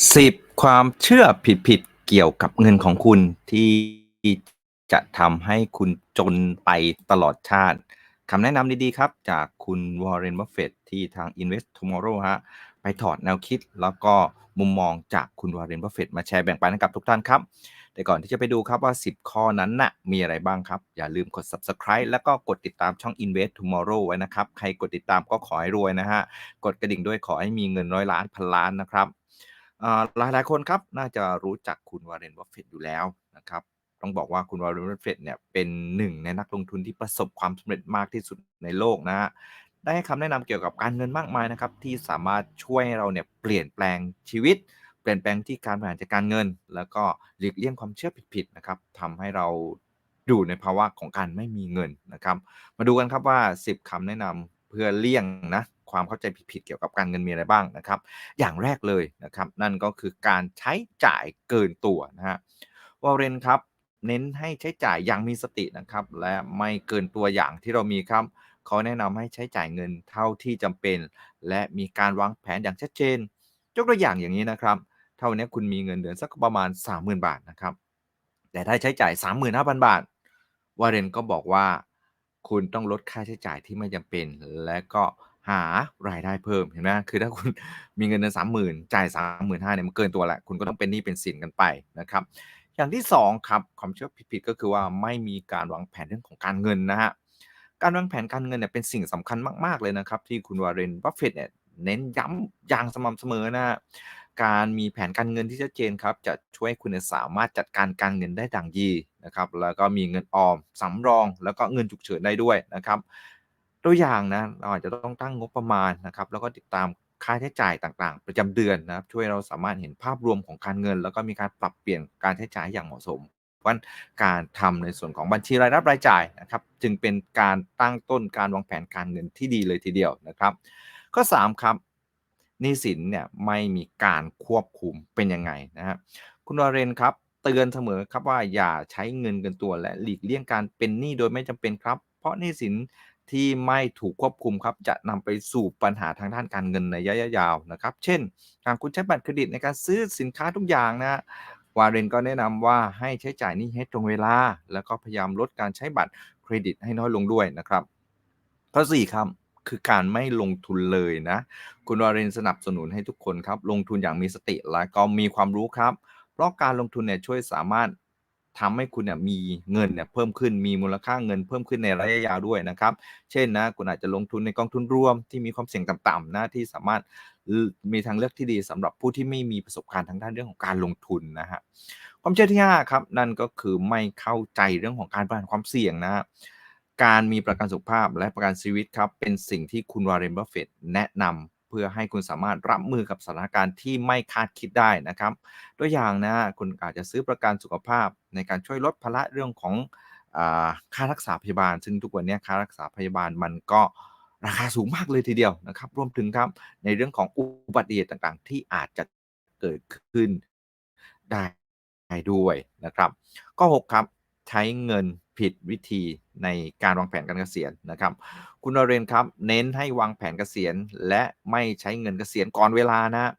10 ความเชื่อผิดๆเกี่ยวกับเงินของคุณที่จะทำให้คุณจนไปตลอดชาติคำแนะนำดีๆครับ จากคุณวอร์เรนบัฟเฟตที่ทาง Invest Tomorrow ฮะไปถอดแนวคิดแล้วก็มุมมองจากคุณวอร์เรนบัฟเฟตมาแชร์แบ่งปันให้กับทุกท่านครับ แต่ก่อนที่จะไปดูครับว่า 10 ข้อนั้นนะ่ะมีอะไรบ้างครับ อย่าลืมกด subscribe แล้วก็กดติดตามช่อง Invest Tomorrow ไว้นะครับ ใครกดติดตามก็ขอให้รวยนะฮะ กดกระดิ่งด้วยขอให้มีเงินร้อยล้านพันล้านนะครับ หลายหลายคนครับน่าจะรู้จักคุณวาร์เรนบัฟเฟตอยู่แล้วนะครับต้องบอกว่าคุณวาร์เรนบัฟเฟตเนี่ยเป็นหนึ่งในนักลงทุนที่ประสบความสำเร็จมากที่สุดในโลกนะฮะได้ให้คำแนะนำเกี่ยวกับการเงินมากมายนะครับที่สามารถช่วยให้เราเนี่ยเปลี่ยนแปลงชีวิต เปลี่ยนแปลงที่การบริหารจัดการเงิน แล้วก็หลีกเลี่ยงความเชื่อผิดๆนะครับทำให้เราดูในภาวะของการไม่มีเงินนะครับ มาดูกันครับว่า 10คำแนะนำเพื่อเลี่ยงนะ ความเข้าใจผิดๆเกี่ยวกับการเงินมีอะไรบ้างนะครับ อย่างแรกเลยนะครับ นั่นก็คือการใช้จ่ายเกินตัวนะฮะวอลเรนครับเน้นให้ใช้จ่ายอย่างมีสตินะครับ และไม่เกินตัวอย่างที่เรามีครับเขาแนะนำให้ใช้จ่ายเงินเท่าที่จำเป็น และมีการวางแผนอย่างชัดเจนยกตัวอย่างอย่างนี้นะครับ เท่านี้คุณมีเงินเดือนสักประมาณ 30,000 บาทนะครับ แต่ถ้าใช้จ่าย 35,000 บาทวอร์เรนก็บอกว่า คุณต้องลดค่าใช้จ่ายที่ไม่จำเป็น และก็ หารายได้เพิ่มเห็นไหมคือถ้าคุณมีเงินเดือนสามหมื่นจ่ายสามหมื่นห้าเนี่ยมันเกินตัวแหละคุณก็ต้องเป็นหนี้เป็นสินกันไปนะครับอย่างที่สองครับความเชื่อผิดๆก็คือว่าไม่มีการวางแผนเรื่องของการเงินนะฮะการวางแผนการเงินเนี่ยเป็นสิ่งสำคัญมากๆเลยนะครับ ที่คุณวาเรนบัฟเฟตเนี่ยเน้นย้ำอย่างสม่ำเสมอนะฮะการมีแผนการเงินที่ชัดเจนครับจะช่วยคุณสามารถจัดการการเงินได้ดังยีนะครับแล้วก็มีเงินออมสำรอง แล้วก็เงินฉุกเฉินได้ด้วยนะครับ ตัวอย่างนะเราอาจจะต้องตั้งงบประมาณนะครับ แล้วก็ติดตามค่าใช้จ่ายต่างๆ ประจำเดือนนะครับ ช่วยเราสามารถเห็นภาพรวมของการเงิน แล้วก็มีการปรับเปลี่ยนการใช้จ่ายอย่างเหมาะสมว่าการทำในส่วนของบัญชีรายรับรายจ่ายนะครับ จึงเป็นการตั้งต้นการวางแผนการเงินที่ดีเลยทีเดียวนะครับ ข้อ3ครับหนี้สินเนี่ยไม่มีการควบคุมเป็นยังไงนะฮะคุณวาเรนครับ เตือนเสมอครับว่าอย่าใช้เงินเกินตัว และหลีกเลี่ยงการเป็นหนี้โดยไม่จำเป็นครับ เพราะหนี้สิน ที่ไม่ถูกควบคุมครับจะนำไปสู่ปัญหาทางด้านการเงินในระยะยาวนะครับเช่นการคุณใช้บัตรเครดิตในการซื้อสินค้าทุกอย่างนะวาเรนก็แนะนำว่าให้ใช้จ่ายนี้ให้ตรงเวลา แล้วก็พยายามลดการใช้บัตรเครดิตให้น้อยลงด้วยนะครับข้อ4ครับคือการไม่ลงทุนเลยนะ คุณวาเรนสนับสนุนให้ทุกคนครับ ลงทุนอย่างมีสติและก็มีความรู้ครับ เพราะการลงทุนเนี่ยช่วยสามารถ ทำให้คุณเนี่ยมีเงินเนี่ยเพิ่มขึ้นมีมูลค่าเงินเพิ่มขึ้นในระยะยาวด้วยนะครับ เช่นนะคุณอาจจะลงทุนในกองทุนรวมที่มีความเสี่ยงต่ำๆนะที่สามารถมีทางเลือกที่ดีสำหรับผู้ที่ไม่มีประสบการณ์ทางด้านเรื่องของการลงทุนนะฮะความเชื่อที่5ครับนั่นก็คือไม่เข้าใจเรื่องของการบริหารความเสี่ยงนะการมีประกันสุขภาพและประกันชีวิตครับเป็นสิ่งที่คุณวาร์เรนบัฟเฟตแนะนำ เพื่อให้คุณสามารถรับมือกับสถานการณ์ที่ไม่คาดคิดได้นะครับตัวอย่างนะคุณอาจจะซื้อประกันสุขภาพในการช่วยลดภาระเรื่องของค่ารักษาพยาบาล ซึ่งทุกวันนี้ค่ารักษาพยาบาลมันก็ราคาสูงมากเลยทีเดียวนะครับ รวมถึงครับในเรื่องของอุบัติเหตุต่างๆ ที่อาจจะเกิดขึ้นได้ด้วยนะครับ ก็ 6 ครับ ใช้เงินผิดวิธีในการวางแผนการเกษียณนะครับ คุณนเรนครับ เน้นให้วางแผนเกษียณ และไม่ใช้เงินเกษียณก่อนเวลานะ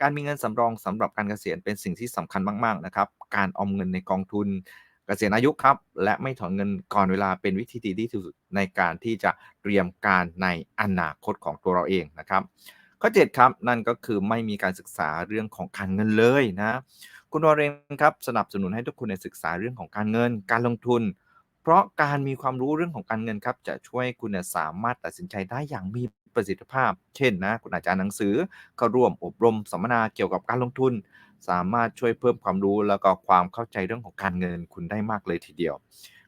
การมีเงินสำรองสำหรับการเกษียณเป็นสิ่งที่สำคัญมากๆนะครับ การออมเงินในกองทุนเกษียณอายุครับ และไม่ถอนเงินก่อนเวลาเป็นวิธีที่ดีที่สุดในการที่จะเตรียมการในอนาคตของตัวเราเองนะครับข้อ7ครับนั่นก็คือไม่มีการศึกษาเรื่องของการเงินเลยนะ คุณวอเรนครับสนับสนุนให้ทุกคนในศึกษาเรื่องของการเงิน การลงทุน เพราะการมีความรู้เรื่องของการเงินครับจะช่วยคุณสามารถตัดสินใจได้อย่างมีประสิทธิภาพ เช่นนะคุณอาจารย์หนังสือเข้าร่วมอบรมสัมมนาเกี่ยวกับการลงทุน สามารถช่วยเพิ่มความรู้แล้วก็ความเข้าใจเรื่องของการเงินคุณได้มากเลยทีเดียว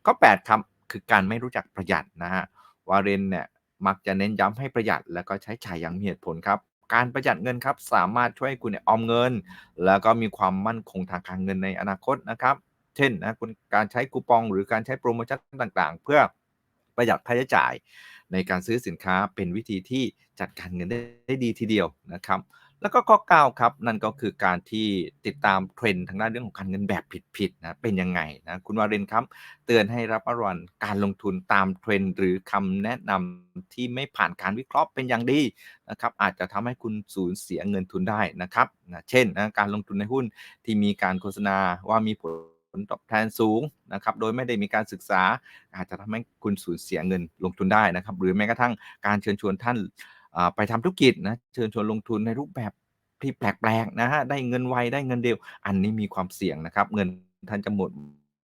ข้อ8ครับคือการไม่รู้จักประหยัดนะฮะวาเรนเนี่ยมักจะเน้นย้ำให้ประหยัดแล้วก็ใช้จ่ายอย่างมีเหตุผลครับ การประหยัดเงินครับ สามารถช่วยให้คุณเนี่ยออมเงิน แล้วก็มีความมั่นคงทางการเงินในอนาคตนะครับ เช่นนะคุณการใช้คูปองหรือการใช้โปรโมชั่นต่างๆ เพื่อประหยัดค่าใช้จ่าย ในการซื้อสินค้าเป็นวิธีที่จัดการเงินได้ดีทีเดียวนะครับ แล้วก็ข้อ9ครับนั่นก็คือการที่ติดตาม trend ทางด้านเรื่องของการเงินแบบผิดๆนะเป็นยังไงนะคุณวารินครับเตือนให้ระมัดระวังการลงทุนตาม trend หรือคำแนะนำที่ไม่ผ่านการวิเคราะห์เป็นอย่างดีนะครับอาจจะทำให้คุณสูญเสียเงินทุนได้นะครับนะเช่นนะการลงทุนในหุ้นที่มีการโฆษณาว่ามีผลตอบแทนสูงนะครับโดยไม่ได้มีการศึกษา อาจจะทำให้คุณสูญเสียเงินลงทุนได้นะครับ หรือแม้กระทั่งการเชิญชวนท่าน ไปทำธุรกิจนะเชิญชวนลงทุนในรูปแบบที่แปลกๆนะฮะได้เงินไวได้เงินเร็ว อันนี้มีความเสี่ยงนะครับ เงินท่านจะหมด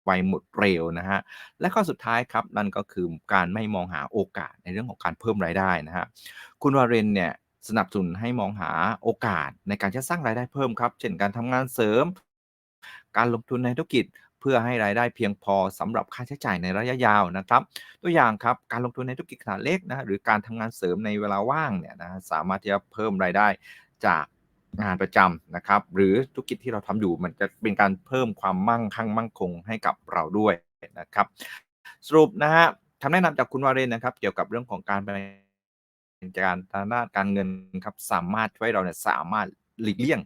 ไวหมดเร็วนะครับและข้อสุดท้ายครับนั่นก็คือการไม่มองหาโอกาสในเรื่องของการเพิ่มรายได้นะครับคุณวารินเนี่ยสนับสนุนให้มองหาโอกาสในการจะสร้างรายได้เพิ่มครับ เช่นการทำงานเสริม การลงทุนในธุรกิจ พื่อให้รายได้เพียงพอสำหรับค่าใช้จ่ายในระยะยาวนะครับ ตัวอย่างครับการลงทุนในธุรกิจขนาดเล็กนะหรือการทำงานเสริมในเวลาว่างเนี่ยนะสามารถที่จะเพิ่มรายได้จากงานประจำนะครับ หรือธุรกิจที่เราทำอยู่มันจะเป็นการเพิ่มความมั่งคั่งมั่นคงให้กับเราด้วยนะครับ สรุปนะครับคำแนะนำจากคุณวารินนะครับ เกี่ยวกับเรื่องของการบริหารการทางด้านการเงินครับสามารถช่วยเราเนี่ยสามารถหลีกเลี่ยง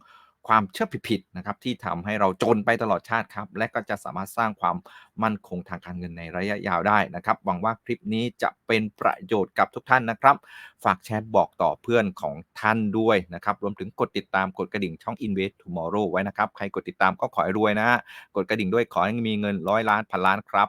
ความเชื่อผิดๆนะครับที่ทำให้เราจนไปตลอดชาติครับ และก็จะสามารถสร้างความมั่นคงทางการเงินในระยะยาวได้นะครับ หวังว่าคลิปนี้จะเป็นประโยชน์กับทุกท่านนะครับ ฝากแชร์บอกต่อเพื่อนของท่านด้วยนะครับ รวมถึงกดติดตามกดกระดิ่งช่อง Invest Tomorrow ไว้นะครับ ใครกดติดตามก็ขอให้รวยนะ กดกระดิ่งด้วยขอให้มีเงินร้อยล้านพันล้านครับ